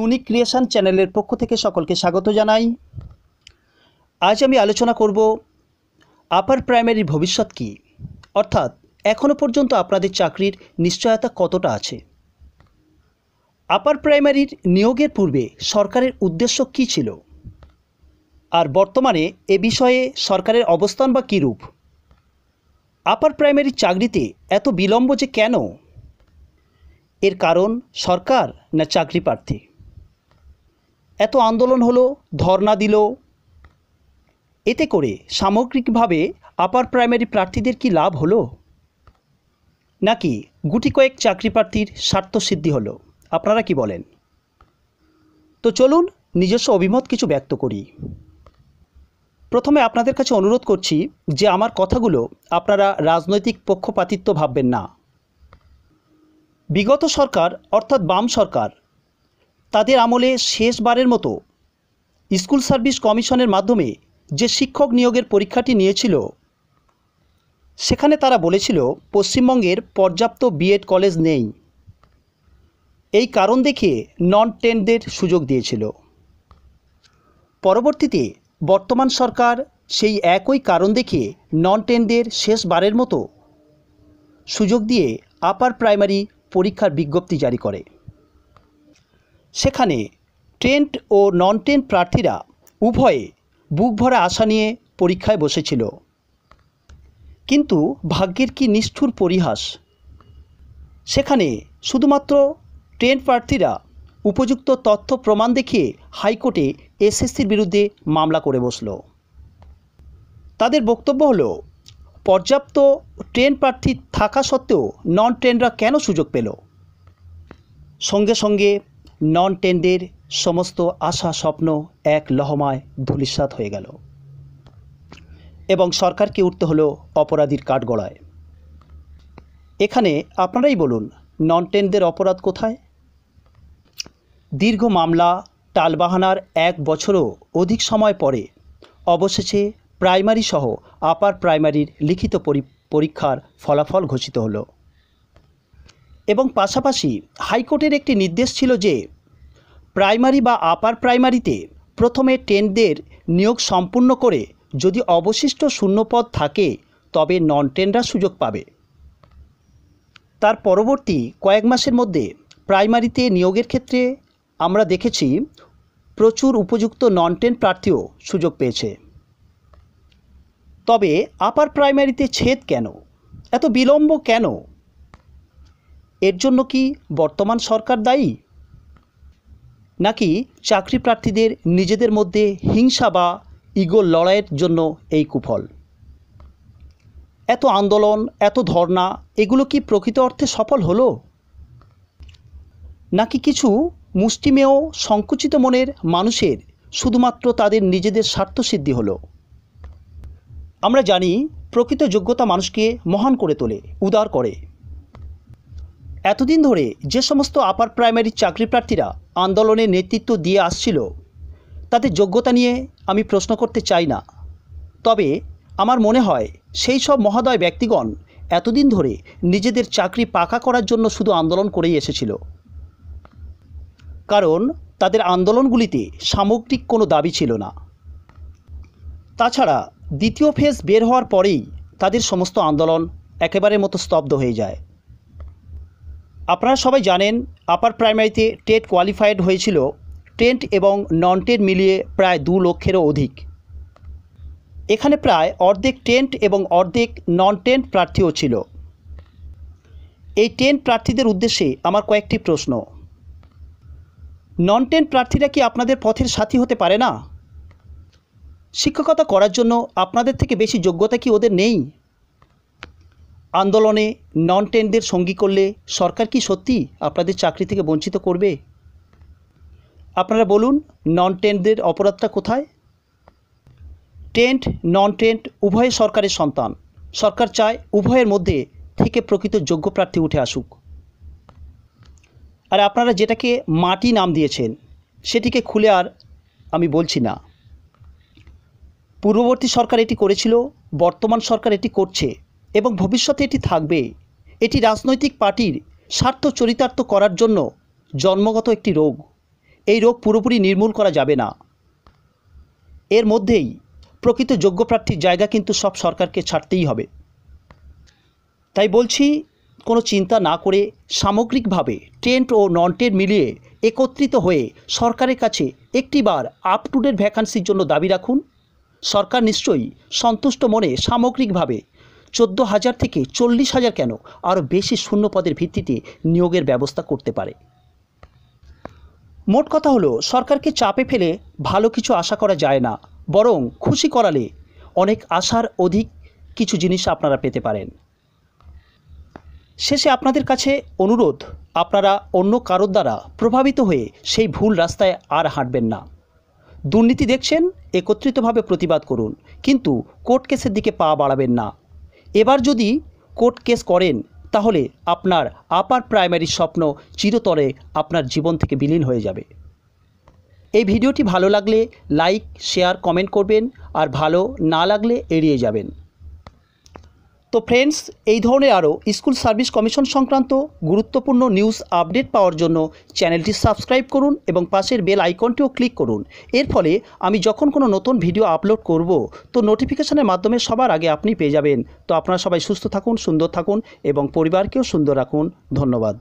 Unique creation চ্যানেলের পক্ষ থেকে সকলকে স্বাগত জানাই। আজ আমি আলোচনা করব আপার প্রাইমারির ভবিষ্যৎ কী? অর্থাৎ এখনও পর্যন্ত আপনাদের চাকরির নিশ্চয়তা কতটা আছে? আপার প্রাইমারির নিয়োগের পূর্বে সরকারের উদ্দেশ্য কী ছিল? আর বর্তমানে এ বিষয়ে সরকারের অবস্থান বা কী রূপ? আপার প্রাইমারি চাকরিতে এত বিলম্ব যে কেন? এর কারণ সরকার না চাকরি প্রার্থী? এত আন্দোলন হলো, ধর্ণা দিল। এতে করে সামগ্রিকভাবে আপার প্রাইমারি প্রার্থীদের কি লাভ হলো? নাকি গুটি কয়েক চাকরি প্রার্থীর স্বার্থসিদ্ধি হলো? আপনারা কি বলেন? তো চলুন নিজস্ব অভিমত কিছু ব্যক্ত করি। প্রথমে আপনাদের কাছে অনুরোধ করছি যে আমার কথাগুলো আপনারা রাজনৈতিক পক্ষপাতিত্ব ভাববেন না। বিগত সরকার, অর্থাৎ বাম সরকার তাদের আমলে শেষবারের মতো স্কুল সার্ভিস কমিশনের মাধ্যমে যে শিক্ষক নিয়োগের পরীক্ষাটি নিয়েছিল, সেখানে তারা বলেছিল, পশ্চিমবঙ্গের পর্যাপ্ত বিএড কলেজ নেই। এই কারণ দেখিয়ে নন টেনদের সুযোগ দিয়েছিল। পরবর্তীতে বর্তমান সরকার সেই একই কারণ দেখিয়ে নন টেনদের শেষবারের মতো সুযোগ দিয়ে আপার প্রাইমারি পরীক্ষার বিজ্ঞপ্তি জারি করে। সেখানে টেন্ট ও নন টেন্ট প্রার্থীরা উভয়ে বুক ভরা আশা নিয়ে পরীক্ষায় বসেছিল। কিন্তু ভাগ্যের কি নিষ্ঠুর পরিহাস? সেখানে শুধুমাত্র টেন্ট প্রার্থীরা উপযুক্ত তথ্য প্রমাণ দেখিয়ে হাইকোর্টে এসএসসির বিরুদ্ধে মামলা করে বসল। তাদের বক্তব্য হলো, পর্যাপ্ত ট্রেন প্রার্থী থাকা সত্ত্বেও নন ট্রেনরা কেন সুযোগ পেল? সঙ্গে সঙ্গে নন টেনদের সমস্ত আশা স্বপ্ন এক লহমায় ধূলিসাৎ হয়ে গেল এবং সরকারকে উঠতে হলো অপরাধীর কাঠগড়ায়। এখানে আপনারাই বলুন নন টেনদের অপরাধ কোথায়? দীর্ঘ মামলা, টালবাহানার এক বছরও অধিক সময় পরে অবশেষে প্রাইমারি সহ আপার প্রাইমারির লিখিত পরীক্ষার ফলাফল ঘোষিত হলো। এবং পাশাপাশি হাইকোর্টের একটি নির্দেশ ছিল যে প্রাইমারি বা আপার প্রাইমারিতে প্রথমে টেনদের নিয়োগ সম্পূর্ণ করে যদি অবশিষ্ট শূন্যপদ থাকে, তবে নন টেনরা সুযোগ পাবে। তার পরবর্তী কয়েক মাসের মধ্যে প্রাইমারিতে নিয়োগের ক্ষেত্রে আমরা দেখেছি প্রচুর উপযুক্ত নন টেন প্রার্থীও সুযোগ পেয়েছে। তবে আপার প্রাইমারিতে ছেদ কেন? এত বিলম্ব কেন? এর জন্য কি বর্তমান সরকার দায়ী? নাকি চাকরি প্রার্থীদের নিজেদের মধ্যে হিংসা বা ইগো লড়াইয়ের জন্য এই কুফল? এত আন্দোলন, এত ধর্ণা, এগুলো কি প্রকৃত অর্থে সফল হলো? নাকি কিছু মুষ্টিমেয়, সংকুচিত মনের মানুষের শুধুমাত্র তাদের নিজেদের স্বার্থসিদ্ধি হলো? আমরা জানি প্রকৃত যোগ্যতা মানুষকে মহান করে তোলে, উদার করে। এতদিন ধরে যে সমস্ত আপার প্রাইমারি চাকরি প্রার্থীরা আন্দোলনে নেতৃত্ব দিয়ে আসছিল তাদের যোগ্যতা নিয়ে আমি প্রশ্ন করতে চাই না। তবে আমার মনে হয় সেই সব মহোদয় ব্যক্তিগণ এতদিন ধরে নিজেদের চাকরি পাকা করার জন্য শুধু আন্দোলন করেই এসেছিল। কারণ তাদের আন্দোলনগুলিতে সামগ্রিক কোনো দাবি ছিল না। তাছাড়া দ্বিতীয় ফেজ বের হওয়ার পরেই তাদের সমস্ত আন্দোলন একেবারে মতো স্তব্ধ হয়ে যায়। আপনারা সবাই জানেন আপার প্রাইমারিতে টেট কোয়ালিফাইড হয়েছিল। টেন্ট এবং নন টেন্ট মিলিয়ে প্রায় দু লক্ষেরও অধিক। এখানে প্রায় অর্ধেক টেন্ট এবং অর্ধেক নন টেন্ট প্রার্থীও ছিল। এই টেন্ট প্রার্থীদের উদ্দেশ্যে আমার কয়েকটি প্রশ্ন। নন টেন্ট প্রার্থীরা কি আপনাদের পথের সাথী হতে পারে না? শিক্ষকতা করার জন্য আপনাদের থেকে বেশি যোগ্যতা কি ওদের নেই? আন্দোলনে নন টেনদের সঙ্গী করলে সরকার কি সত্যি আপনাদের চাকরি থেকে বঞ্চিত করবে? আপনারা বলুন নন টেনদের অপরাধটা কোথায়? টেন্ট নন টেন্ট উভয় সরকারের সন্তান। সরকার চায় উভয়ের মধ্যে থেকে প্রকৃত যোগ্য প্রার্থী উঠে আসুক। আর আপনারা যেটাকে মাটি নাম দিয়েছেন, সেটিকে খুলে আর আমি বলছি না। পূর্ববর্তী সরকার এটি করেছিল, বর্তমান সরকার এটি করছে। এবং ভবিষ্যতে এটি থাকবে। এটি রাজনৈতিক পার্টির স্বার্থ চরিতার্থ করার জন্য জন্মগত একটি রোগ। এই রোগ পুরোপুরি নির্মূল করা যাবে না। এর মধ্যেই প্রকৃত যোগ্য প্রার্থীর জায়গা কিন্তু সব সরকারকে ছাড়তেই হবে। তাই বলছি, কোনো চিন্তা না করে সামগ্রিকভাবে টেন্ট ও নন টেন্ট মিলিয়ে একত্রিত হয়ে সরকারের কাছে একটিবার আপ টু ডেট ভ্যাকান্সির জন্য দাবি রাখুন। সরকার নিশ্চয়ই সন্তুষ্ট মনে সামগ্রিকভাবে চোদ্দ হাজার থেকে চল্লিশ হাজার কেন? আরও বেশি শূন্য পদের ভিত্তিতে নিয়োগের ব্যবস্থা করতে পারে। মোট কথা হলো, সরকারকে চাপে ফেলে ভালো কিছু আশা করা যায় না, বরং খুশি করালে অনেক আশার অধিক কিছু জিনিস আপনারা পেতে পারেন। শেষে আপনাদের কাছে অনুরোধ, আপনারা অন্য কারোর দ্বারা প্রভাবিত হয়ে সেই ভুল রাস্তায় আর হাঁটবেন না। দুর্নীতি দেখছেন, একত্রিতভাবে প্রতিবাদ করুন, কিন্তু কোর্ট কেসের দিকে পা বাড়াবেন না। এবার যদি কোর্ট কেস করেন, তাহলে আপনার আপার প্রাইমারি স্বপ্ন চিরতরে আপনার জীবন থেকে বিলীন হয়ে যাবে। এই ভিডিওটি ভালো লাগলে লাইক, শেয়ার, কমেন্ট করবেন আর ভালো না লাগলে এড়িয়ে যাবেন। তো ফ্রেন্ডস এই ধরনের আরও স্কুল সার্ভিস কমিশন সংক্রান্ত গুরুত্বপূর্ণ নিউজ আপডেট পাওয়ার জন্য চ্যানেলটি সাবস্ক্রাইব করুন এবং পাশের বেল আইকনটিও ক্লিক করুন। এর ফলে আমি যখন কোনো নতুন ভিডিও আপলোড করব, তো নোটিফিকেশনের মাধ্যমে সবার আগে আপনি পেয়ে যাবেন। তো আপনারা সবাই সুস্থ থাকুন, সুন্দর থাকুন এবং পরিবারকেও সুন্দর রাখুন। ধন্যবাদ।